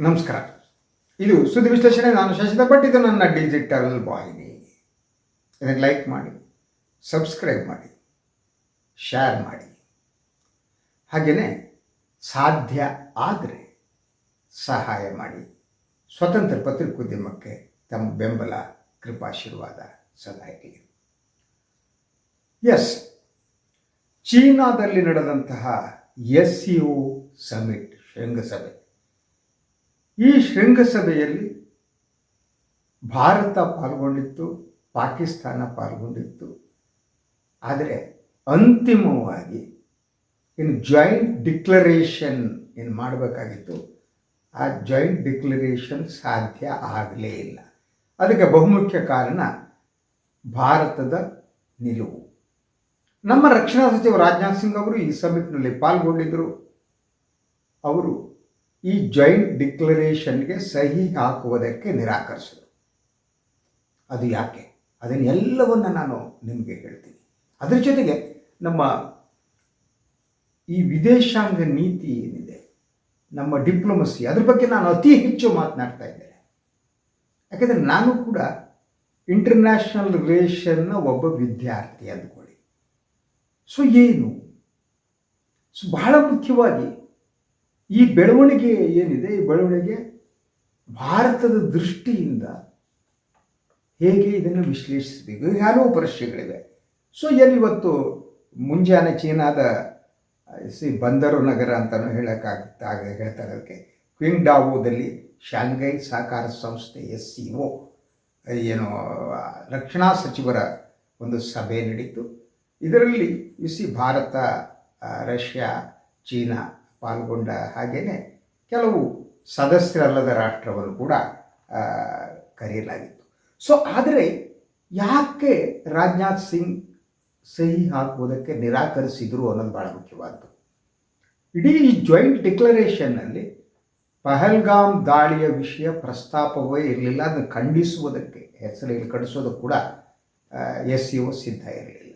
ನಮಸ್ಕಾರ. ಇದು ಸುದ್ದಿ ವಿಶ್ಲೇಷಣೆ. ನಾನು ಶಶಿತ ಭಟ್. ಇದು ನನ್ನ ಡಿಜಿಟಲ್ ವಾಹಿನಿ. ಇದಕ್ಕೆ ಲೈಕ್ ಮಾಡಿ ಸಬ್ಸ್ಕ್ರೈಬ್ ಮಾಡಿ ಶೇರ್ ಮಾಡಿ. ಹಾಗೆಯೇ ಸಾಧ್ಯ ಆದರೆ ಸಹಾಯ ಮಾಡಿ. ಸ್ವತಂತ್ರ ಪತ್ರಿಕೋದ್ಯಮಕ್ಕೆ ತಮ್ಮ ಬೆಂಬಲ, ಕೃಪಾಶೀರ್ವಾದ ಸದಾ ಇರಲಿ. ಎಸ್ ಚೀನಾದಲ್ಲಿ ನಡೆದಂತಹ ಎಸ್ ಒ ಸಮಿಟ್, ಶೃಂಗಸಭೆ. ಈ ಶೃಂಗಸಭೆಯಲ್ಲಿ ಭಾರತ ಪಾಲ್ಗೊಂಡಿತ್ತು, ಪಾಕಿಸ್ತಾನ ಪಾಲ್ಗೊಂಡಿತ್ತು. ಆದರೆ ಅಂತಿಮವಾಗಿ ಇನ್ನು ಜಾಯಿಂಟ್ ಡಿಕ್ಲರೇಷನ್ ಏನು ಮಾಡಬೇಕಾಗಿತ್ತು. ಆ ಜಾಯಿಂಟ್ ಡಿಕ್ಲರೇಷನ್ ಸಾಧ್ಯ ಆಗಲೇ ಇಲ್ಲ. ಅದಕ್ಕೆ ಬಹುಮುಖ್ಯ ಕಾರಣ ಭಾರತದ ನಿಲುವು. ನಮ್ಮ ರಕ್ಷಣಾ ಸಚಿವ ರಾಜನಾಥ್ ಸಿಂಗ್ ಅವರು ಈ ಸಮಿಟ್ನಲ್ಲಿ ಪಾಲ್ಗೊಂಡಿದ್ದರು ಅವರು ಈ ಜಾಯಿಂಟ್ ಡಿಕ್ಲರೇಷನ್ಗೆ ಸಹಿ ಹಾಕುವುದಕ್ಕೆ ನಿರಾಕರಿಸಿದರು ಅದು ಯಾಕೆ? ಅದನ್ನೆಲ್ಲವನ್ನು ನಾನು ನಿಮಗೆ ಹೇಳ್ತೀನಿ. ಅದರ ಜೊತೆಗೆ ನಮ್ಮ ಈ ವಿದೇಶಾಂಗ ನೀತಿ ಏನಿದೆ, ನಮ್ಮ ಡಿಪ್ಲೊಮಸಿ ಅದ್ರ ಬಗ್ಗೆ ನಾನು ಅತಿ ಹೆಚ್ಚು ಮಾತನಾಡ್ತಾ ಇದ್ದೇನೆ. ಯಾಕೆಂದರೆ ನಾನು ಕೂಡ ಇಂಟರ್ನ್ಯಾಷನಲ್ ರಿಲೇಷನ್ನ ಒಬ್ಬ ವಿದ್ಯಾರ್ಥಿ ಅಂದ್ಕೊಳ್ಳಿ. ಸೊ ಏನು? ಸೊ ಬಹಳ ಮುಖ್ಯವಾಗಿ ಈ ಬೆಳವಣಿಗೆ ಏನಿದೆ? ಈ ಬೆಳವಣಿಗೆ ಭಾರತದ ದೃಷ್ಟಿಯಿಂದ ಹೇಗೆ ಇದನ್ನು ವಿಶ್ಲೇಷಿಸಬೇಕು? ಹಲವು ಸೊ ಸೊ ಏನಿವತ್ತು ಮುಂಜಾನೆ ಚೀನಾದ, ಸಿ, ಬಂದರು ನಗರ ಅಂತಲೂ ಹೇಳೋಕ್ಕಾಗುತ್ತೆ, ಆಗ ಹೇಳ್ತಾರೆ ಅದಕ್ಕೆ ಕ್ವಿಂಗ್ ಡಾವೋದಲ್ಲಿ ಶಾಂಘೈ ಸಹಕಾರ ಸಂಸ್ಥೆ ಎಸ್ ಸಿ ಒ ಏನು, ರಕ್ಷಣಾ ಸಚಿವರ ಒಂದು ಸಭೆ ನಡೀತು. ಇದರಲ್ಲಿ ಸಿ, ಭಾರತ ರಷ್ಯಾ, ಚೀನಾ ಪಾಲ್ಗೊಂಡ ಹಾಗೆಯೇ ಕೆಲವು ಸದಸ್ಯರಲ್ಲದ ರಾಷ್ಟ್ರವನ್ನು ಕೂಡ ಕರೆಯಲಾಗಿತ್ತು. ಸೊ ಆದರೆ ಯಾಕೆ ರಾಜನಾಥ್ ಸಿಂಗ್ ಸಹಿ ಹಾಕುವುದಕ್ಕೆ ನಿರಾಕರಿಸಿದರು ಅನ್ನೋದು ಭಾಳ ಮುಖ್ಯವಾದ್ದು. ಇಡೀ ಈ ಜಾಯಿಂಟ್ ಡಿಕ್ಲರೇಷನ್ನಲ್ಲಿ ಪಹಲ್ಗಾಮ್ ದಾಳಿಯ ವಿಷಯ ಪ್ರಸ್ತಾಪವೇ ಇರಲಿಲ್ಲ, ಅದನ್ನು ಖಂಡಿಸುವುದಕ್ಕೆ, ಹೆಸರಲ್ಲಿ ಕಡಿಸೋದು ಕೂಡ ಎಸ್ ಸಿ ಸಿದ್ಧ ಇರಲಿಲ್ಲ.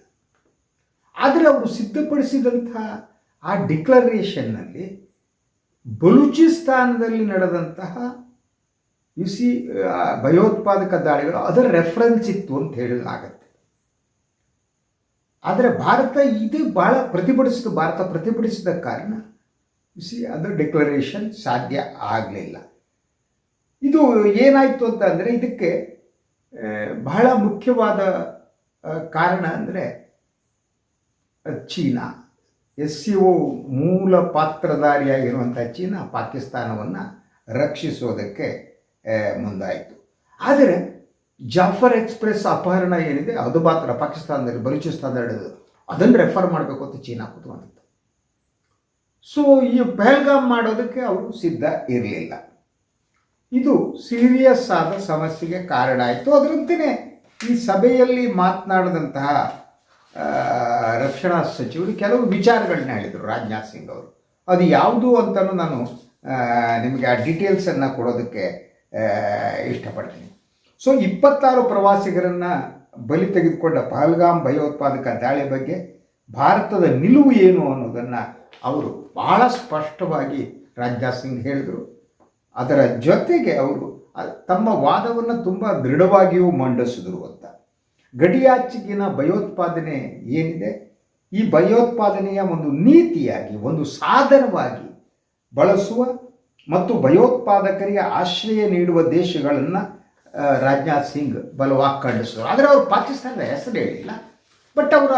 ಆದರೆ ಅವರು ಸಿದ್ಧಪಡಿಸಿದಂಥ ಆ ಡಿಕ್ಲರೇಷನ್ನಲ್ಲಿ ಬಲೂಚಿಸ್ತಾನದಲ್ಲಿ ನಡೆದಂತಹ ಯು ಸಿ ಭಯೋತ್ಪಾದಕ ದಾಳಿಗಳು ಅದರ ರೆಫರೆನ್ಸ್ ಇತ್ತು ಅಂತ ಹೇಳಲಾಗತ್ತೆ. ಆದರೆ ಭಾರತ ಇದು ಭಾಳ ಪ್ರತಿಭಟಿಸಿದ ಭಾರತ ಪ್ರತಿಭಟಿಸಿದ ಕಾರಣ ಯು ಸಿ ಅದು ಡಿಕ್ಲರೇಷನ್ ಸಾಧ್ಯ ಆಗಲಿಲ್ಲ. ಇದು ಏನಾಯಿತು ಅಂತ ಅಂದರೆ ಇದಕ್ಕೆ ಬಹಳ ಮುಖ್ಯವಾದ ಕಾರಣ ಅಂದರೆ ಚೀನಾ. ಎಸ್ ಸಿ ಓ ಮೂಲ ಪಾತ್ರಧಾರಿಯಾಗಿರುವಂಥ ಚೀನಾ ಪಾಕಿಸ್ತಾನವನ್ನು ರಕ್ಷಿಸೋದಕ್ಕೆ ಮುಂದಾಯಿತು. ಆದರೆ ಜಾಫರ್ ಎಕ್ಸ್ಪ್ರೆಸ್ ಅಪಹರಣ ಏನಿದೆ, ಅದು ಮಾತ್ರ ಪಾಕಿಸ್ತಾನದಲ್ಲಿ ಬಲೂಚಿಸ್ತಾನದಲ್ಲಿ ಅದನ್ನು ರೆಫರ್ ಮಾಡಬೇಕು ಅಂತ ಚೀನಾ ಕೂತ್ಕೊಂಡಿತ್ತು ಸೊ ಈ ಪಹಲ್ಗಾಮ್ ಮಾಡೋದಕ್ಕೆ ಅವರು ಸಿದ್ಧ ಇರಲಿಲ್ಲ. ಇದು ಸೀರಿಯಸ್ ಆದ ಸಮಸ್ಯೆಗೆ ಕಾರಣ ಆಯಿತು. ಅದರಂತೆಯೇ ಈ ಸಭೆಯಲ್ಲಿ ಮಾತನಾಡಿದಂತಹ ರಕ್ಷಣಾ ಸಚಿವರು ಕೆಲವು ವಿಚಾರಗಳನ್ನ ಹೇಳಿದರು, ರಾಜನಾಥ್ ಸಿಂಗ್ ಅವರು. ಅದು ಯಾವುದು ಅಂತಲೂ ನಾನು ನಿಮಗೆ ಆ ಡೀಟೇಲ್ಸನ್ನು ಕೊಡೋದಕ್ಕೆ ಇಷ್ಟಪಡ್ತೀನಿ. ಸೊ ಇಪ್ಪತ್ತಾರು ಪ್ರವಾಸಿಗರನ್ನು ಬಲಿ ತೆಗೆದುಕೊಂಡ ಪಹಲ್ಗಾಮ್ ಭಯೋತ್ಪಾದಕ ದಾಳಿ ಬಗ್ಗೆ ಭಾರತದ ನಿಲುವು ಏನು ಅನ್ನೋದನ್ನು ಅವರು ಬಹಳ ಸ್ಪಷ್ಟವಾಗಿ ರಾಜನಾಥ್ ಸಿಂಗ್ ಹೇಳಿದರು. ಅದರ ಜೊತೆಗೆ ಅವರು ತಮ್ಮ ವಾದವನ್ನು ತುಂಬ ದೃಢವಾಗಿಯೂ ಮಂಡಿಸಿದ್ರು ಅಂತ. ಗಡಿಯಾಚೆಗಿನ ಭಯೋತ್ಪಾದನೆ ಏನಿದೆ? ಈ ಭಯೋತ್ಪಾದನೆಯ ಒಂದು ನೀತಿಯಾಗಿ, ಒಂದು ಸಾಧನವಾಗಿ ಬಳಸುವ ಮತ್ತು ಭಯೋತ್ಪಾದಕರಿಗೆ ಆಶ್ರಯ ನೀಡುವ ದೇಶಗಳನ್ನು ರಾಜನಾಥ್ ಸಿಂಗ್ ಬಲವಾಗಿ ಖಂಡಿಸಿದರು ಆದರೆ ಅವರು ಪಾಕಿಸ್ತಾನದ ಹೆಸರು ಹೇಳಿಲ್ಲ. ಬಟ್ ಅವರ,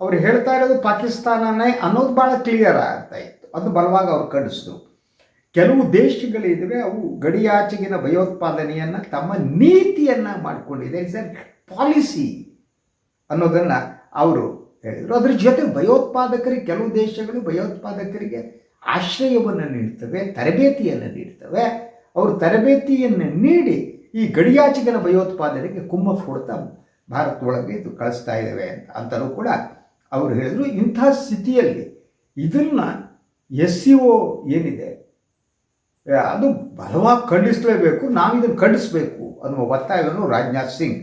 ಅವ್ರು ಹೇಳ್ತಾ ಇರೋದು ಪಾಕಿಸ್ತಾನನೇ ಅನ್ನೋದು ಭಾಳ ಕ್ಲಿಯರ್ ಆಗ್ತಾ ಇತ್ತು. ಅದು ಬಲವಾಗಿ ಅವ್ರು ಖಂಡಿಸಿದ್ರು. ಕೆಲವು ದೇಶಗಳಿದ್ದಾವೆ ಅವು ಗಡಿಯಾಚೆಗಿನ ಭಯೋತ್ಪಾದನೆಯನ್ನು ತಮ್ಮ ನೀತಿಯನ್ನು ಮಾಡಿಕೊಂಡಿದೆ. ಇಟ್ಸ್ ಎ ಪಾಲಿಸಿ ಅನ್ನೋದನ್ನು ಅವರು ಹೇಳಿದರು. ಅದರ ಜೊತೆ ಭಯೋತ್ಪಾದಕರಿಗೆ ಕೆಲವು ದೇಶಗಳು ಭಯೋತ್ಪಾದಕರಿಗೆ ಆಶ್ರಯವನ್ನು ನೀಡ್ತವೆ, ತರಬೇತಿಯನ್ನು ನೀಡ್ತವೆ. ಅವರು ತರಬೇತಿಯನ್ನು ನೀಡಿ ಈ ಗಡಿಯಾಚೆಗಿನ ಭಯೋತ್ಪಾದನೆಗೆ ಕುಮ್ಮಕ್ಕು ಕೊಡ್ತಾ ಭಾರತದೊಳಗೆ ಇದು ಕಳಿಸ್ತಾ ಇದ್ದಾವೆ ಅಂತ ಅಂತಲೂ ಕೂಡ ಅವರು ಹೇಳಿದರು. ಇಂಥ ಸ್ಥಿತಿಯಲ್ಲಿ ಇದನ್ನು ಎಸ್ ಸಿ ಓ ಏನಿದೆ ಅದು ಬಲವಾಗಿ ಖಂಡಿಸಲೇಬೇಕು ನಾವು ಇದನ್ನು ಖಂಡಿಸಬೇಕು ಅನ್ನುವ ಒತ್ತಾಯವನ್ನು ರಾಜನಾಥ್ ಸಿಂಗ್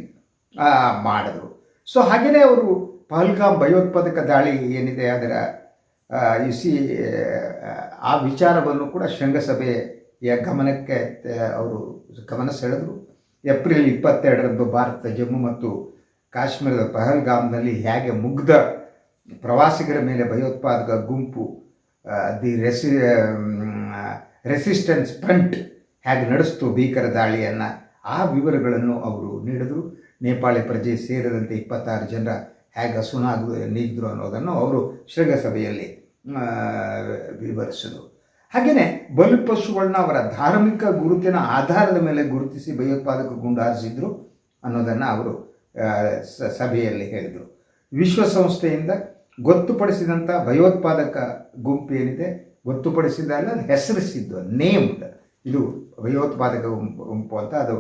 ಮಾಡಿದರು. ಸೊ, ಹಾಗೆಯೇ ಅವರು ಪಹಲ್ಗಾಮ್ ಭಯೋತ್ಪಾದಕ ದಾಳಿ ಏನಿದೆ ಅದರ ಇಸಿ ಆ ವಿಚಾರವನ್ನು ಕೂಡ ಶೃಂಗಸಭೆಯ ಗಮನಕ್ಕೆ ಅವರು ಗಮನ ಸೆಳೆದರು. ಏಪ್ರಿಲ್ ಇಪ್ಪತ್ತೆರಡರಂದು ಭಾರತ ಜಮ್ಮು ಮತ್ತು ಕಾಶ್ಮೀರದ ಪಹಲ್ಗಾಮ್ನಲ್ಲಿ ಹೇಗೆ ಮುಗ್ಧ ಪ್ರವಾಸಿಗರ ಮೇಲೆ ಭಯೋತ್ಪಾದಕ ಗುಂಪು ದಿ ರೆಸಿ ರೆಸಿಸ್ಟೆನ್ಸ್ ಫ್ರಂಟ್ ಹೇಗೆ ನಡೆಸ್ತು ಭೀಕರ ದಾಳಿಯನ್ನು, ಆ ವಿವರಗಳನ್ನು ಅವರು ನೀಡಿದರು. ನೇಪಾಳಿ ಪ್ರಜೆ ಸೇರಿದಂತೆ ಇಪ್ಪತ್ತಾರು ಜನರ ಹೇಗೆ ಅಸುನಾಗ ನೀಗಿದ್ರು ಅನ್ನೋದನ್ನು ಅವರು ಶೃಂಗಸಭೆಯಲ್ಲಿ ವಿವರಿಸಿದರು. ಹಾಗೆಯೇ ಬಲಿಪಶುಗಳನ್ನ ಅವರ ಧಾರ್ಮಿಕ ಗುರುತಿನ ಆಧಾರದ ಮೇಲೆ ಗುರುತಿಸಿ ಭಯೋತ್ಪಾದಕ ಗುಂಡಾರಿಸಿದ್ರು ಅನ್ನೋದನ್ನು ಅವರು ಸಭೆಯಲ್ಲಿ ಹೇಳಿದರು. ವಿಶ್ವಸಂಸ್ಥೆಯಿಂದ ಗೊತ್ತುಪಡಿಸಿದಂಥ ಭಯೋತ್ಪಾದಕ ಗುಂಪು ಏನಿದೆ ಗೊತ್ತುಪಡಿಸಿದಲ್ಲ ಅಲ್ಲ ಹೆಸರಿಸಿದ್ದು ನೇಮ್ಡ್ ಇದು ಭಯೋತ್ಪಾದಕ ಗುಂಪು ಅಂತ ಅದು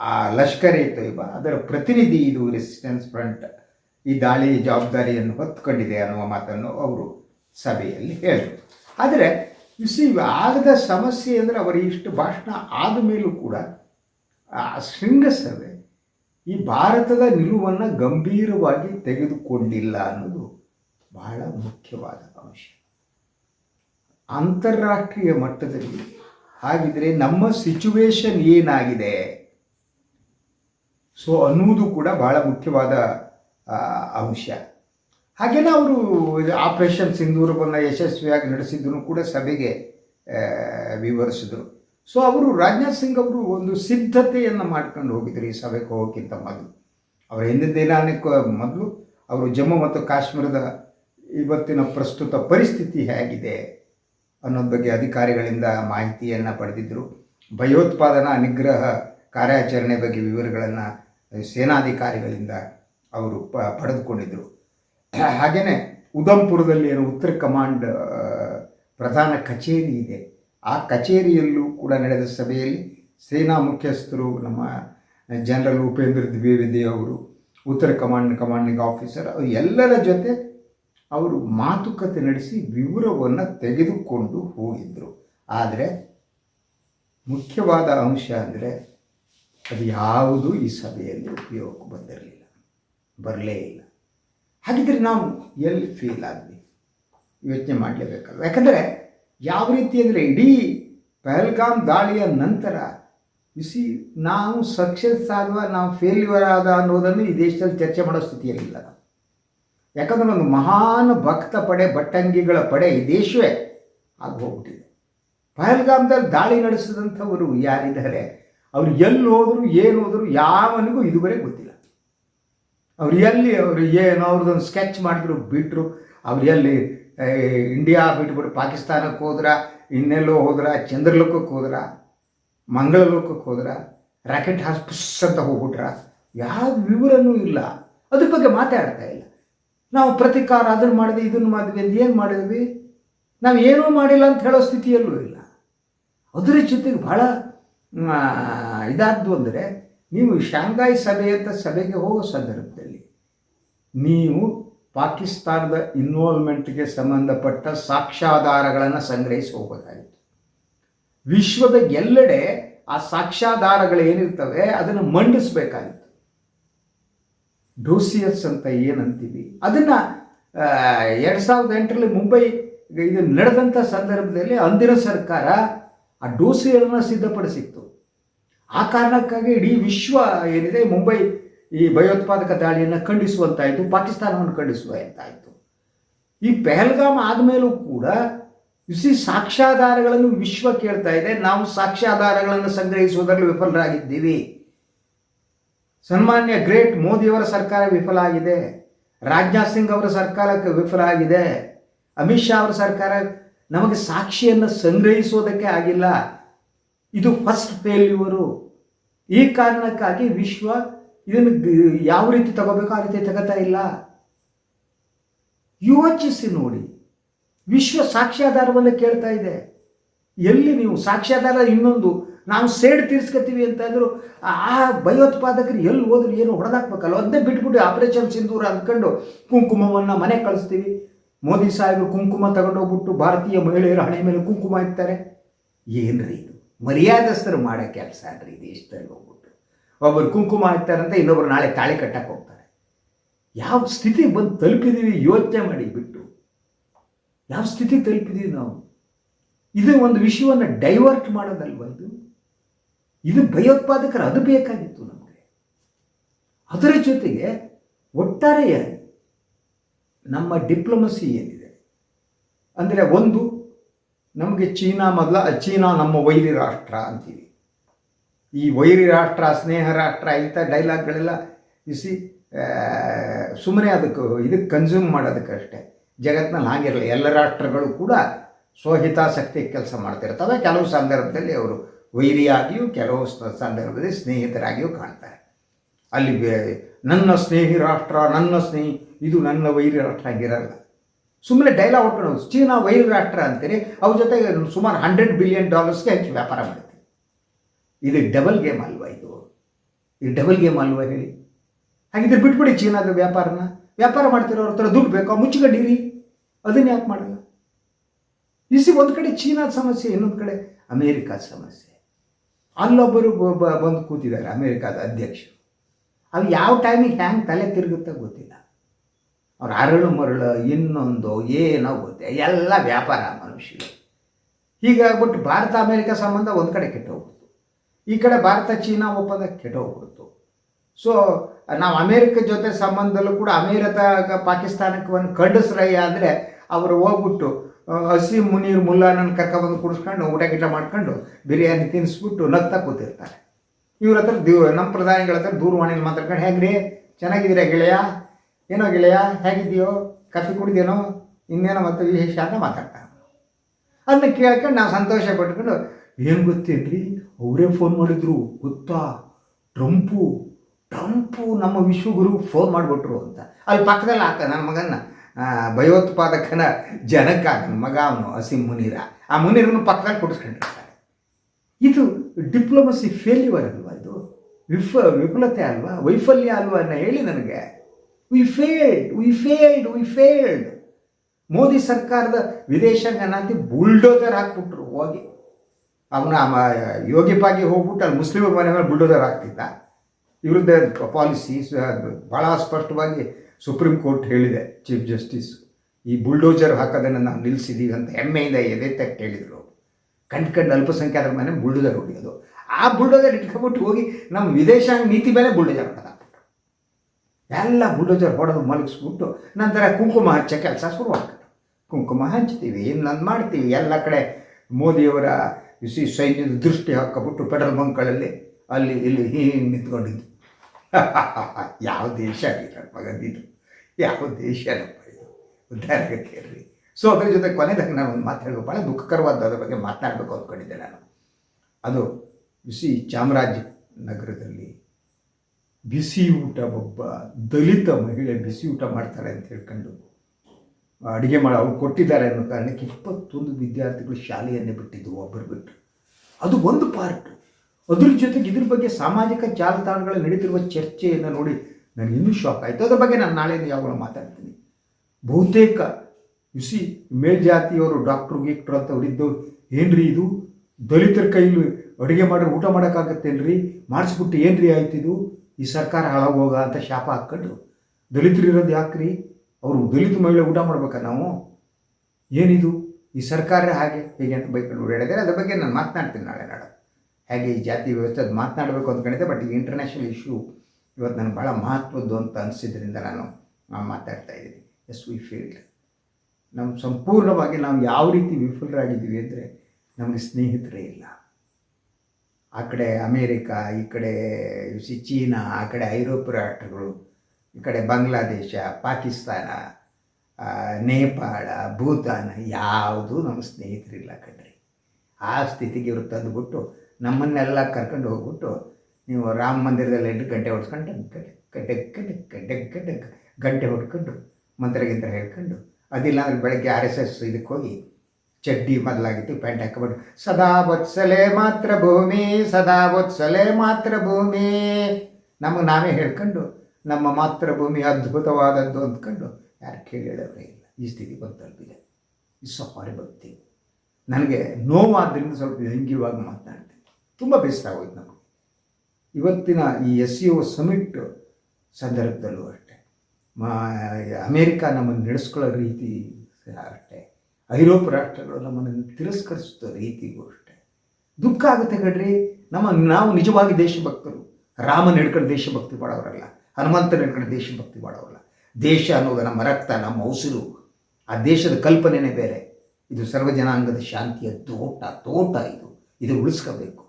ಆ, ಲಷ್ಕರ್ ಎ ತೊಯ್ಬಾ ಅದರ ಪ್ರತಿನಿಧಿ ಇದು ರೆಸಿಸ್ಟೆನ್ಸ್ ಫ್ರಂಟ್ ಈ ದಾಳಿ ಜವಾಬ್ದಾರಿಯನ್ನು ಹೊತ್ತುಕೊಂಡಿದೆ ಅನ್ನುವ ಮಾತನ್ನು ಅವರು ಸಭೆಯಲ್ಲಿ ಹೇಳಿದರು. ಆದರೆ ಇಸಿ ಆಗದ ಸಮಸ್ಯೆ ಅಂದರೆ ಅವರ ಇಷ್ಟು ಭಾಷಣ ಆದ ಮೇಲೂ ಕೂಡ ಶೃಂಗಸಭೆ ಈ ಭಾರತದ ನಿಲುವನ್ನು ಗಂಭೀರವಾಗಿ ತೆಗೆದುಕೊಂಡಿಲ್ಲ ಅನ್ನೋದು ಬಹಳ ಮುಖ್ಯವಾದ ಅಂಶ. ಅಂತಾರಾಷ್ಟ್ರೀಯ ಮಟ್ಟದಲ್ಲಿ ಹಾಗಿದ್ರೆ ನಮ್ಮ ಸಿಚುವೇಶನ್ ಏನಾಗಿದೆ? ಸೊ ಅನ್ನುವುದು ಕೂಡ ಬಹಳ ಮುಖ್ಯವಾದ ಅಂಶ. ಹಾಗೆಯೇ ಅವರು ಆಪರೇಷನ್ ಸಿಂಧೂರವನ್ನು ಯಶಸ್ವಿಯಾಗಿ ನಡೆಸಿದ್ರು ಕೂಡ ಸಭೆಗೆ ವಿವರಿಸಿದರು. ಸೊ ಅವರು ರಾಜನಾಥ್ ಸಿಂಗ್ ಅವರು ಒಂದು ಸಿದ್ಧತೆಯನ್ನು ಮಾಡ್ಕೊಂಡು ಹೋಗಿದ್ರು ಈ ಸಭೆಗೆ ಹೋಗೋಕ್ಕಿಂತ ಮೊದಲು. ಅವರ ಹಿಂದಿನ ದಿನಾನಿಕ ಮೊದಲು ಅವರು ಜಮ್ಮು ಮತ್ತು ಕಾಶ್ಮೀರದ ಇವತ್ತಿನ ಪ್ರಸ್ತುತ ಪರಿಸ್ಥಿತಿ ಹೇಗಿದೆ? ಅನ್ನೋದ್ರ ಬಗ್ಗೆ ಅಧಿಕಾರಿಗಳಿಂದ ಮಾಹಿತಿಯನ್ನು ಪಡೆದಿದ್ದರು ಭಯೋತ್ಪಾದನಾ, ನಿಗ್ರಹ ಕಾರ್ಯಾಚರಣೆ ಬಗ್ಗೆ ವಿವರಗಳನ್ನು ಸೇನಾಧಿಕಾರಿಗಳಿಂದ ಅವರು ಪ ಪಡೆದುಕೊಂಡಿದ್ದರು ಹಾಗೆಯೇ ಉದಂಪುರದಲ್ಲಿ ಏನು ಉತ್ತರ ಕಮಾಂಡ್ ಪ್ರಧಾನ ಕಚೇರಿ ಇದೆ. ಆ ಕಚೇರಿಯಲ್ಲೂ ಕೂಡ ನಡೆದ ಸಭೆಯಲ್ಲಿ ಸೇನಾ ಮುಖ್ಯಸ್ಥರು, ನಮ್ಮ ಜನರಲ್ ಉಪೇಂದ್ರ ದ್ವಿವೇದಿ ಅವರು, ಉತ್ತರ ಕಮಾಂಡ್, ಕಮಾಂಡಿಂಗ್ ಆಫೀಸರ್, ಎಲ್ಲರ ಜೊತೆ ಅವರು ಮಾತುಕತೆ ನಡೆಸಿ ವಿವರವನ್ನು ತೆಗೆದುಕೊಂಡು ಹೋಗಿದ್ದರು ಆದರೆ ಮುಖ್ಯವಾದ ಅಂಶ ಅಂದರೆ ಅದು ಯಾವುದೂ ಈ ಸಭೆಯಲ್ಲಿ ಉಪಯೋಗಕ್ಕೆ ಬಂದಿರಲಿಲ್ಲ. ಬರಲೇ ಇಲ್ಲ. ಹಾಗಿದ್ರೆ ನಾವು ಎಲ್ಲಿ ಫೇಲ್ ಆದ್ವಿ? ಯೋಚನೆ ಮಾಡಲೇಬೇಕಲ್ಲ ಯಾಕಂದರೆ ಯಾವ ರೀತಿ ಅಂದರೆ ಇಡೀ ಪಹಲ್ಗಾಮ್ ದಾಳಿಯ ನಂತರ ಬಿಸಿ ನಾವು ಸಕ್ಸಸ್ ಆಗುವ ನಾವು ಫೇಲ್ಯೂರ್ ಆದ ಅನ್ನೋದನ್ನು ಈ ದೇಶದಲ್ಲಿ ಚರ್ಚೆ ಮಾಡೋ ಸ್ಥಿತಿಯಲ್ಲಿಲ್ಲ ನಾವು. ಯಾಕಂದ್ರೆ ಒಂದು ಮಹಾನ್ ಭಕ್ತ ಪಡೆ, ಭಟ್ಟಂಗಿಗಳ ಪಡೆ ಈ ದೇಶವೇ ಆಗಿ ಹೋಗ್ಬಿಟ್ಟಿದೆ ಪಹಲ್ಗಾಮ್ದಲ್ಲಿ ದಾಳಿ ನಡೆಸಿದಂಥವರು ಯಾರಿದ್ದಾರೆ? ಅವ್ರು ಎಲ್ಲಿ ಹೋದ್ರು, ಏನು ಹೋದ್ರು ಯಾವನಿಗೂ ಇದುವರೆಗೆ ಗೊತ್ತಿಲ್ಲ. ಅವ್ರು ಎಲ್ಲಿ, ಅವರು ಏನು, ಅವ್ರದ್ದೊಂದು ಸ್ಕೆಚ್ ಮಾಡಿದ್ರು ಬಿಟ್ಟರು ಅವ್ರು ಎಲ್ಲಿ ಇಂಡಿಯಾ ಬಿಟ್ಬಿಟ್ಟು ಪಾಕಿಸ್ತಾನಕ್ಕೆ ಹೋದ್ರ, ಇನ್ನೆಲ್ಲೋ ಹೋದ್ರ, ಚಂದ್ರಲೋಕಕ್ಕೆ ಹೋದ್ರ, ಮಂಗಳಲೋಕಕ್ಕೆ ಹೋದ್ರ ರಾಕೆಟ್ ಹಾಸ್ ಅಂತ ಹೋಗ್ಬಿಟ್ರ? ಯಾವ ವಿವರನೂ ಇಲ್ಲ. ಅದ್ರ ಬಗ್ಗೆ ಮಾತಾಡ್ತಾ ಇಲ್ಲ. ನಾವು ಪ್ರತಿಕಾರ ಅದನ್ನು ಮಾಡಿದ್ವಿ, ಇದನ್ನು ಮಾಡಿದ್ವಿ ಅಂತ ಏನು ಮಾಡಿದ್ವಿ? ನಾವು ಏನೂ ಮಾಡಿಲ್ಲ ಅಂತ ಹೇಳೋ ಸ್ಥಿತಿಯಲ್ಲೂ ಇಲ್ಲ. ಅದರ ಜೊತೆಗೆ ಭಾಳ ಇದಾದ್ದು ಅಂದರೆ ನೀವು ಶಾಂಘಾಯ್ ಸಭೆ ಅಂತ ಸಭೆಗೆ ಹೋಗೋ ಸಂದರ್ಭದಲ್ಲಿ ನೀವು ಪಾಕಿಸ್ತಾನದ ಇನ್ವಾಲ್ವ್ಮೆಂಟ್ಗೆ ಸಂಬಂಧಪಟ್ಟ ಸಾಕ್ಷ್ಯಾಧಾರಗಳನ್ನು ಸಂಗ್ರಹಿಸಿ ಹೋಗೋದಾಯಿತು. ವಿಶ್ವದ ಎಲ್ಲೆಡೆ ಆ ಸಾಕ್ಷ್ಯಾಧಾರಗಳು ಏನಿರ್ತವೆ ಅದನ್ನು ಮಂಡಿಸಬೇಕಾಗಿತ್ತು ಡೋಸಿಯಸ್ ಅಂತ ಏನಂತೀವಿ? ಅದನ್ನು ಎರಡು ಸಾವಿರದ ಎಂಟರಲ್ಲಿ ಮುಂಬೈ ಇದು ನಡೆದಂಥ ಸಂದರ್ಭದಲ್ಲಿ ಅಂದಿನ ಸರ್ಕಾರ ಆ ಡೋಸಿಯನ್ನು ಸಿದ್ಧಪಡಿಸಿತ್ತು. ಆ ಕಾರಣಕ್ಕಾಗಿ ಇಡೀ ವಿಶ್ವ ಏನಿದೆ, ಮುಂಬೈ ಈ ಭಯೋತ್ಪಾದಕ ದಾಳಿಯನ್ನು ಖಂಡಿಸುವಂತಾಯಿತು ಪಾಕಿಸ್ತಾನವನ್ನು ಖಂಡಿಸುವಂತಾಯಿತು ಈ ಪೆಹಲ್ಗಾಮ್ ಆದಮೇಲೂ ಕೂಡ ಇಸಿ ಸಾಕ್ಷ್ಯಾಧಾರಗಳನ್ನು ವಿಶ್ವ ಕೇಳ್ತಾ ಇದೆ. ನಾವು ಸಾಕ್ಷ್ಯಾಧಾರಗಳನ್ನು ಸಂಗ್ರಹಿಸುವುದರಲ್ಲಿ ವಿಫಲರಾಗಿದ್ದೀವಿ. ಸನ್ಮಾನ್ಯ ಗ್ರೇಟ್ ಮೋದಿಯವರ ಸರ್ಕಾರ ವಿಫಲ ಆಗಿದೆ ರಾಜನಾಥ್ ಸಿಂಗ್ ಅವರ ಸರ್ಕಾರಕ್ಕೆ ವಿಫಲ ಆಗಿದೆ ಅಮಿತ್ ಶಾ ಅವರ ಸರ್ಕಾರ ನಮಗೆ ಸಾಕ್ಷಿಯನ್ನು ಸಂಗ್ರಹಿಸೋದಕ್ಕೆ ಆಗಿಲ್ಲ. ಇದು ಫಸ್ಟ್ ಫೇಲ್ಯೂರು ಈ ಕಾರಣಕ್ಕಾಗಿ ವಿಶ್ವ ಇದನ್ನು ಯಾವ ರೀತಿ ತಗೋಬೇಕು ಆ ರೀತಿ ತಗೋತಾ ಇಲ್ಲ. ಯೋಚಿಸಿ ನೋಡಿ. ವಿಶ್ವ ಸಾಕ್ಷ್ಯಾಧಾರವನ್ನು ಕೇಳ್ತಾ ಇದೆ. ಎಲ್ಲಿ ನೀವು ಸಾಕ್ಷ್ಯಾಧಾರ ಇನ್ನೊಂದು ನಾವು ಸೇಡ್ ತೀರ್ಸ್ಕೊತೀವಿ ಅಂದರು, ಆ ಭಯೋತ್ಪಾದಕರು ಎಲ್ಲಿ ಹೋದ್ರು ಏನು ಹೊಡೆದಾಕ್ಬೇಕಲ್ಲ? ಅದನ್ನೇ ಬಿಟ್ಬಿಟ್ಟು ಆಪರೇಷನ್ ಸಿಂಧೂರ ಅಂದ್ಕೊಂಡು ಕುಂಕುಮವನ್ನು ಮನೆ ಕಳಿಸ್ತೀವಿ. ಮೋದಿ ಸಾಹೇಬರು ಕುಂಕುಮ ತಗೊಂಡೋಗ್ಬಿಟ್ಟು ಭಾರತೀಯ ಮಹಿಳೆಯರು ಹಣೆ ಮೇಲೆ ಕುಂಕುಮ ಇರ್ತಾರೆ ಏನ್ರಿ ಇದು? ಮರ್ಯಾದಸ್ಥರು ಮಾಡೋ ಕೆಲಸ ಅಲ್ರಿ ದೇಶದಲ್ಲಿ ಹೋಗ್ಬಿಟ್ಟು. ಒಬ್ಬರು ಕುಂಕುಮ ಹಾಕ್ತಾರಂತೆ ಇನ್ನೊಬ್ರು ನಾಳೆ ತಾಳಿ ಕಟ್ಟಕ್ಕೆ ಹೋಗ್ತಾರೆ. ಯಾವ ಸ್ಥಿತಿ ಬಂದು ತಲುಪಿದೀವಿ ಯೋಚನೆ ಮಾಡಿ ಬಿಟ್ಟು. ಯಾವ ಸ್ಥಿತಿ ತಲುಪಿದೀವಿ ನಾವು? ಇದು ಒಂದು ವಿಷಯವನ್ನು ಡೈವರ್ಟ್ ಮಾಡೋದಲ್ವ ಇದು? ಇದು ಭಯೋತ್ಪಾದಕರು ಅದು ಬೇಕಾಗಿತ್ತು ನಮಗೆ. ಅದರ ಜೊತೆಗೆ ಒಟ್ಟಾರೆಯಾಗಿ ನಮ್ಮ ಡಿಪ್ಲೊಮಸಿ ಏನಿದೆ? ಅಂದರೆ ಒಂದು, ನಮಗೆ ಚೀನಾ ಮೊದಲ, ಚೀನಾ ನಮ್ಮ ವೈರಿ ರಾಷ್ಟ್ರ ಅಂತೀವಿ. ಈ ವೈರಿ ರಾಷ್ಟ್ರ, ಸ್ನೇಹ ರಾಷ್ಟ್ರ, ಇಂಥ ಡೈಲಾಗ್ಗಳೆಲ್ಲ ಇಸಿ ಸುಮ್ಮನೆ ಅದಕ್ಕೆ ಇದಕ್ಕೆ ಕನ್ಸ್ಯೂಮ್ ಮಾಡೋದಕ್ಕಷ್ಟೇ ಜಗತ್ತಿನಲ್ಲಿ ಹಾಗಿರಲ್ಲ. ಎಲ್ಲ ರಾಷ್ಟ್ರಗಳು ಕೂಡ ಸ್ವಹಿತಾಸಕ್ತಿ ಕೆಲಸ ಮಾಡ್ತಿರ್ತವೆ. ಕೆಲವು ಸಂದರ್ಭದಲ್ಲಿ ಅವರು ವೈರಿಯಾಗಿಯೂ ಕೆಲವು ಸಂದರ್ಭದಲ್ಲಿ ಸ್ನೇಹಿತರಾಗಿಯೂ ಕಾಣ್ತಾರೆ. ಅಲ್ಲಿ ನನ್ನ ಸ್ನೇಹಿ ರಾಷ್ಟ್ರ, ನನ್ನ ಸ್ನೇಹಿ, ಇದು ನನ್ನ ವೈರಿ ರಾಷ್ಟ್ರ ಆಗಿರಲ್ಲ ಸುಮ್ಮನೆ ಡೈಲಾಗ್ ಹೊಡ್ಕೊಂಡು ಚೀನಾ ವೈರಿ ರಾಷ್ಟ್ರ ಅಂತೀರಿ ಅವ್ರ ಜೊತೆಗೆ ಸುಮಾರು ಹಂಡ್ರೆಡ್ ಬಿಲಿಯನ್ ಡಾಲರ್ಸ್ಗೆ ಹೆಚ್ಚು ವ್ಯಾಪಾರ ಮಾಡುತ್ತೆ ಇದು ಡಬಲ್ ಗೇಮ್ ಅಲ್ವಾ ಇದು? ಇದು ಡಬಲ್ ಗೇಮ್ ಅಲ್ವಾ ಹೇಳಿ? ಹಾಗಿದ್ರೆ ಬಿಟ್ಬಿಡಿ ಚೀನಾದ ವ್ಯಾಪಾರನ. ವ್ಯಾಪಾರ ಮಾಡ್ತಿರೋರ ಥರ ದುಡ್ಡು ಬೇಕೋ? ಮುಚ್ಚಿಕೊಂಡಿರಿ. ಅದನ್ನ ಯಾಕೆ ಮಾಡಲ್ಲ? ಇಸಿ ಒಂದು ಕಡೆ ಚೀನಾದ ಸಮಸ್ಯೆ, ಇನ್ನೊಂದು ಕಡೆ ಅಮೇರಿಕಾದ ಸಮಸ್ಯೆ. ಅಲ್ಲೊಬ್ಬರು ಬಂದು ಕೂತಿದ್ದಾರೆ ಅಮೇರಿಕಾದ ಅಧ್ಯಕ್ಷರು. ಅದು ಯಾವ ಟೈಮಿಗೆ ಹ್ಯಾಂಗೆ ತಲೆ ತಿರುಗುತ್ತೆ ಗೊತ್ತಿಲ್ಲ. ಅವ್ರು ಅರಳು ಮರಳು ಇನ್ನೊಂದು ಏನೋ ಗೊತ್ತೆ, ಎಲ್ಲ ವ್ಯಾಪಾರ ಮನುಷ್ಯರು. ಹೀಗಾಗ್ಬಿಟ್ಟು ಭಾರತ ಅಮೇರಿಕ ಸಂಬಂಧ ಒಂದು ಕಡೆ ಕೆಟ್ಟೋಗ್ಬಿಡ್ತು ಈ ಕಡೆ ಭಾರತ ಚೀನಾ ಒಪ್ಪಂದ ಕೆಟ್ಟೋಗ್ಬಿಡ್ತು ಸೊ ನಾವು ಅಮೇರಿಕ ಜೊತೆ ಸಂಬಂಧದಲ್ಲೂ ಕೂಡ ಅಮೇರಿಕ ಪಾಕಿಸ್ತಾನಕ್ಕೆ ಒಂದು ಖಂಡಿಸ್ರಯ್ಯ ಅಂದರೆ ಅವರು ಹೋಗ್ಬಿಟ್ಟು ಹಸಿ ಮುನೀರ್ ಮುಲ್ಲಾನನ್ನು ಕರ್ಕೊಬಂದು ಕುಡಿಸ್ಕೊಂಡು ಊಟ ಗೀಟ ಮಾಡ್ಕೊಂಡು ಬಿರಿಯಾನಿ ತಿನ್ನಿಸ್ಬಿಟ್ಟು ನಗ್ತಾ ಕೂತಿರ್ತಾರೆ. ಇವ್ರ ಹತ್ರ ದಿವ್ ನಮ್ಮ ಪ್ರಧಾನಿಗಳ ಹತ್ರ ದೂರವಾಣಿಯಲ್ಲಿ ಮಾತಾಡ್ಕೊಂಡು ಹೇಗ್ರಿ? ಚೆನ್ನಾಗಿದ್ದೀರಾ ಗೆಳೆಯ? ಏನೋ ಗೆಳೆಯ? ಹೇಗಿದೆಯೋ ಕಾಫಿ ಕುಡಿದೇನೋ? ಇನ್ನೇನೋ ಮತ್ತು ವಿಶೇಷ ಅಂತ ಮಾತಾಡ್ತಾರೆ. ಅದನ್ನ ಕೇಳ್ಕೊಂಡು ನಾವು ಸಂತೋಷ ಪಟ್ಕೊಂಡು ಏನು ಗೊತ್ತೇನ್ರಿ ಅವರೇ ಫೋನ್ ಮಾಡಿದ್ರು ಗೊತ್ತಾ? ಟ್ರಂಪು ಟ್ರಂಪು ನಮ್ಮ ವಿಶ್ವಗುರು ಫೋನ್ ಮಾಡಿಬಿಟ್ರು ಅಂತ. ಅಲ್ಲಿ ಪಕ್ಕದಲ್ಲಿ ಆತ ನನ್ನ ಮಗನ ಆ, ಭಯೋತ್ಪಾದಕನ ಜನಕ ನನ್ನ ಮಗ ಅವನು ಅಸೀಂ ಮುನೀರ. ಆ ಮುನೀರನ್ನು ಪಕ್ಕದಾಗ ಕೊಡಿಸ್ಕೊಂಡಿರ್ತಾರೆ ಇದು ಡಿಪ್ಲೊಮಸಿ ಫೇಲ್ಯೂರ್ ಅಲ್ವಾ ಇದು? ವಿಫ, ವಿಫಲತೆ ಅಲ್ವಾ? ವೈಫಲ್ಯ ಅಲ್ವಾ ಅನ್ನ ಹೇಳಿ ನನಗೆ? We failed we failed we failed Modi ಸರ್ಕಾರದ ವಿದೇಶಾಂಗ ನಾಂತಿ ಬುಲ್ಡೋಜರ್ ಹಾಕ್ಬಿಟ್ರು ಹೋಗಿ. ಅವನ ಯೋಗಿ ಹೋಗ್ಬಿಟ್ಟು ಅಲ್ಲಿ ಮುಸ್ಲಿಮರ ಮನೆ ಮೇಲೆ ಬುಲ್ಡೋಜರ್ ಹಾಕ್ತಿದ್ದ. ಇವ್ರದ್ದೇ ಪಾಲಿಸಿ ಭಾಳ ಸ್ಪಷ್ಟವಾಗಿ ಸುಪ್ರೀಂ ಕೋರ್ಟ್ ಹೇಳಿದೆ, ಚೀಫ್ ಜಸ್ಟಿಸ್, ಈ ಬುಲ್ಡೋಜರ್ ಹಾಕೋದನ್ನು ನಾವು ನಿಲ್ಲಿಸಿದ್ದೀವಿ ಅಂತ ಹೆಮ್ಮೆಯಿಂದ ಎದೆ ತಕ್ಕ ಹೇಳಿದರು ಕಂಡು ಕಂಡು ಅಲ್ಪಸಂಖ್ಯಾತರ ಮನೆ ಬುಲ್ಡೋಜರ್ ಹೊಡಿಯೋದು. ಆ ಬುಲ್ಡೋಜರ್ ಇಟ್ಕೊಂಡ್ಬಿಟ್ಟು ಹೋಗಿ ನಮ್ಮ ವಿದೇಶಾಂಗ ನೀತಿ ಮೇಲೆ ಬುಲ್ಡೋಜರ್ ಹೊಡೆದ. ಎಲ್ಲ ಬುಲ್ಡೋಜರ್ ಹೊಡೆದು ಮಲಗಿಸ್ಬಿಟ್ಟು ನಂತರ ಕುಂಕುಮ ಹಚ್ಚೋ ಕೆಲಸ ಶುರು ಆಗ್ತದೆ ಕುಂಕುಮ ಹಂಚ್ತೀವಿ ಇನ್ನೊಂದು ಮಾಡ್ತೀವಿ? ಎಲ್ಲ ಕಡೆ ಮೋದಿಯವರ ಸೈನ್ಯದ ದೃಷ್ಟಿ ಹಾಕ್ಕೊಬಿಟ್ಟು ಪೆಟ್ರೋಲ್ ಬಂಕ್ಗಳಲ್ಲಿ ಅಲ್ಲಿ ಇಲ್ಲಿ ಹೀಗೆ ನಿಂತ್ಕೊಂಡಿದ್ದು ಯಾವ ದೇಶ ಆಗಿಲ್ಲ ಮಗಂದಿದ್ದು ಯಾವ ದೇಶ ದೇಶನಪ್ಪ ಇದು? ಉದ್ಧಾರಕ್ಕೆ ರೀ ಸೊ ಅದ್ರ ಜೊತೆ ಕೊನೆದಾಗ ನಾನು ಒಂದು ಮಾತಾಡಬೇಕು ಭಾಳ ದುಃಖಕರವಾದ ಅದರ ಬಗ್ಗೆ ಮಾತನಾಡಬೇಕು ಅಂದ್ಕೊಂಡಿದ್ದೆ ನಾನು. ಅದು ಬಿಸಿ ಚಾಮರಾಜನಗರದಲ್ಲಿ ಬಿಸಿ ಊಟ ಒಬ್ಬ ದಲಿತ ಮಹಿಳೆ ಬಿಸಿ ಊಟ ಮಾಡ್ತಾರೆ ಅಂತ ಹೇಳ್ಕೊಂಡು, ಅಡುಗೆ ಮಾಡಿ, ಅವ್ರು ಕೊಟ್ಟಿದ್ದಾರೆ ಅನ್ನೋ ಕಾರಣಕ್ಕೆ ಇಪ್ಪತ್ತೊಂದು ವಿದ್ಯಾರ್ಥಿಗಳು ಶಾಲೆಯನ್ನೇ ಬಿಟ್ಟಿದ್ದು ಒಬ್ಬರು ಬಿಟ್ಟು. ಅದು ಒಂದು ಪಾರ್ಟ್ ಅದ್ರ ಜೊತೆಗೆ ಇದ್ರ ಬಗ್ಗೆ ಸಾಮಾಜಿಕ ಜಾಲತಾಣಗಳಲ್ಲಿ ನಡೀತಿರುವ ಚರ್ಚೆಯನ್ನು ನೋಡಿ ನನಗೆ ಇನ್ನೂ ಶಾಕ್ ಆಯಿತು. ಅದ್ರ ಬಗ್ಗೆ ನಾನು ನಾಳೆ ಯಾವಾಗಲೂ ಮಾತಾಡ್ತೀನಿ. ಬಹುತೇಕ ಯುಸಿ ಮೇಲ್ಜಾತಿಯವರು ಡಾಕ್ಟ್ರು ಗೀಕ್ಟ್ರು ಅಂತ ಅವರಿದ್ದವ್ರು ಏನ್ರಿ ಇದು? ದಲಿತರ ಕೈಲಿ ಅಡುಗೆ ಮಾಡಿ ಊಟ ಮಾಡೋಕ್ಕಾಗತ್ತೇನ್ರಿ? ಮಾಡಿಸ್ಬಿಟ್ಟು ಏನ್ರಿ ಆಯ್ತು ಇದು? ಈ ಸರ್ಕಾರ ಹಾಳಾಗೋಗ ಅಂತ ಶಾಪ ಹಾಕ್ಕೊಂಡು ದಲಿತರು ಇರೋದು ಯಾಕ್ರಿ? ಅವರು ದಲಿತ ಮಹಿಳೆ ಊಟ ಮಾಡ್ಬೇಕಾ ನಾವು? ಏನಿದು? ಈ ಸರ್ಕಾರ ಹಾಗೆ ಹೇಗೆ ಅಂತ ಬೈಕ್ ಓಡಾಡಿದ್ದಾರೆ. ಅದ್ರ ಬಗ್ಗೆ ನಾನು ಮಾತನಾಡ್ತೀನಿ ನಾಳೆ ನಾಡ ಹೇಗೆ ಈ ಜಾತಿ ವ್ಯವಸ್ಥೆ ಅದು ಮಾತನಾಡಬೇಕು ಅಂದ್ಕೊಂಡಿದ್ದೆ ಬಟ್ ಈ ಇಂಟರ್ನ್ಯಾಷನಲ್ ಇಶ್ಯೂ ಇವತ್ತು ನನಗೆ ಭಾಳ ಮಹತ್ವದ್ದು ಅಂತ ಅನಿಸಿದ್ರಿಂದ ನಾನು ಮಾತಾಡ್ತಾ ಇದ್ದೀನಿ. ಎಸ್ ವಿ ಫೀಲ್ಡ್ ನಮ್ಮ ಸಂಪೂರ್ಣವಾಗಿ ನಾವು ಯಾವ ರೀತಿ ವಿಫಲರಾಗಿದ್ದೀವಿ ಅಂದರೆ ನಮಗೆ ಸ್ನೇಹಿತರೇ ಇಲ್ಲ. ಆ ಕಡೆ ಅಮೇರಿಕಾ, ಈ ಕಡೆ ಸಿ ಚೀನಾ, ಆ ಕಡೆ ಐರೋಪ್ಯ ರಾಷ್ಟ್ರಗಳು, ಈ ಕಡೆ ಬಾಂಗ್ಲಾದೇಶ, ಪಾಕಿಸ್ತಾನ ನೇಪಾಳ, ಭೂತಾನ್, ಯಾವುದೂ ನಮ್ಮ ಸ್ನೇಹಿತರಿಲ್ಲ ಕಣ್ರಿ. ಆ ಸ್ಥಿತಿಗೆ ಇವರು ತಂದುಬಿಟ್ಟು ನಮ್ಮನ್ನೆಲ್ಲ ಕರ್ಕೊಂಡು ಹೋಗ್ಬಿಟ್ಟು ನೀವು ರಾಮ ಮಂದಿರದಲ್ಲಿ ಎಂಟು ಗಂಟೆ ಹೊಡ್ಸ್ಕೊಂಡು ಡಕ್ ಡಕ್ ಡಕ್ ಡಕ್ ಡಕ್ ಗಂಟೆ ಹೊಡ್ಕೊಂಡು ಮಂತ್ರಗಿಂತ್ರ ಹೇಳ್ಕೊಂಡು ಅದಿಲ್ಲ ಅಂದ್ರೆ ಬೆಳಗ್ಗೆ ಆರ್ ಎಸ್ ಎಸ್ ಇದಕ್ಕೆ ಹೋಗಿ ಚಡ್ಡಿ ಮೊದಲಾಗಿತ್ತು ಪ್ಯಾಂಟ್ ಹಾಕೊಂಡು ಸದಾ ಒತ್ಸಲೆ ಮಾತ್ರ ಭೂಮಿ ಸದಾ ಒತ್ಸಲೆ ಮಾತ್ರ ಭೂಮಿ ನಮಗೆ ನಾವೇ ಹೇಳ್ಕೊಂಡು ನಮ್ಮ ಮಾತೃಭೂಮಿ ಅದ್ಭುತವಾದದ್ದು ಅಂದ್ಕೊಂಡು ಯಾರು ಕೇಳಿ ಇಲ್ಲ ಈ ಸ್ಥಿತಿ ಬಂತಲ್ಪಿದೆ ಇಸ್ ಹಾರಿಬಲ್ ಥಿಂಗ್ ನನಗೆ ನೋವಾದ್ದರಿಂದ ಸ್ವಲ್ಪ ವ್ಯಂಗ್ಯವಾಗಿ ಮಾತನಾಡ್ತೀನಿ ತುಂಬ ಬೇಸರ ಆಗೋಯ್ತು ನಮಗೆ. ಇವತ್ತಿನ ಈ ಎಸ್ ಸಿ ಒ ಸಮಿಟ್ ಸಂದರ್ಭದಲ್ಲೂ ಅಷ್ಟೇ. ಮಾ, ಅಮೇರಿಕ ನಮ್ಮನ್ನು ನಡೆಸ್ಕೊಳ್ಳೋ ರೀತಿ ಅಷ್ಟೇ. ಐರೋಪ್ ರಾಷ್ಟ್ರಗಳು ನಮ್ಮನ್ನು ತಿರಸ್ಕರಿಸುತ್ತ ರೀತಿಗೂ ಅಷ್ಟೇ. ದುಃಖ ಆಗುತ್ತೆ ಕಡ್ರಿ ನಮ್ಮ, ನಾವು ನಿಜವಾಗಿ ದೇಶಭಕ್ತರು. ರಾಮ ನಡ್ಕೊಂಡು ದೇಶಭಕ್ತಿ ಮಾಡೋರಲ್ಲ. ಹನುಮಂತ ನಡ್ಕೊಂಡು ದೇಶಭಕ್ತಿ ಮಾಡೋರಲ್ಲ. ದೇಶ ಅನ್ನೋದು ನಮ್ಮ ರಕ್ತ, ನಮ್ಮ ಉಸಿರು. ಆ ದೇಶದ ಕಲ್ಪನೆನೇ ಬೇರೆ. ಇದು ಸರ್ವಜನಾಂಗದ ಶಾಂತಿಯ ತೋಟ ತೋಟ ಇದು. ಇದು ಉಳಿಸ್ಕೋಬೇಕು.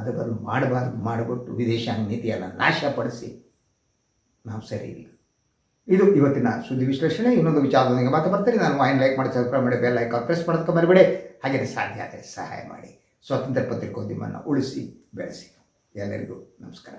ಅದನ್ನು ಮಾಡಬಾರ್ದು, ಮಾಡಿಬಿಟ್ಟು ವಿದೇಶಾಂಗ ನೀತಿಯನ್ನು ನಾಶಪಡಿಸಿ ನಾವು ಸರಿ ಇಲ್ಲ. ಇದು ಇವತ್ತಿನ ಸುದ್ದಿ ವಿಶ್ಲೇಷಣೆ. ಇನ್ನೊಂದು ವಿಚಾರದೊಂದಿಗೆ ಮಾತು ಬರ್ತೀನಿ ನಾನು ವಾಯಿನ್ ಲೈಕ್ ಮಾಡಿ ಸಬ್ಸ್ಕ್ರೈಬ್ ಮಾಡಿ ಬೆಲ್ ಲೈಕ್ ಪ್ರೆಸ್ ಮಾಡೋದಕ್ಕೆ ಬರಬೇಡಿ ಹಾಗೆಯೇ ಸಾಧ್ಯ ಆದರೆ ಸಹಾಯ ಮಾಡಿ. ಸ್ವಾತಂತ್ರ್ಯ ಪತ್ರಿಕೋದ್ಯಮವನ್ನು ಉಳಿಸಿ, ಬೆಳೆಸಿ. ಎಲ್ಲರಿಗೂ ನಮಸ್ಕಾರ.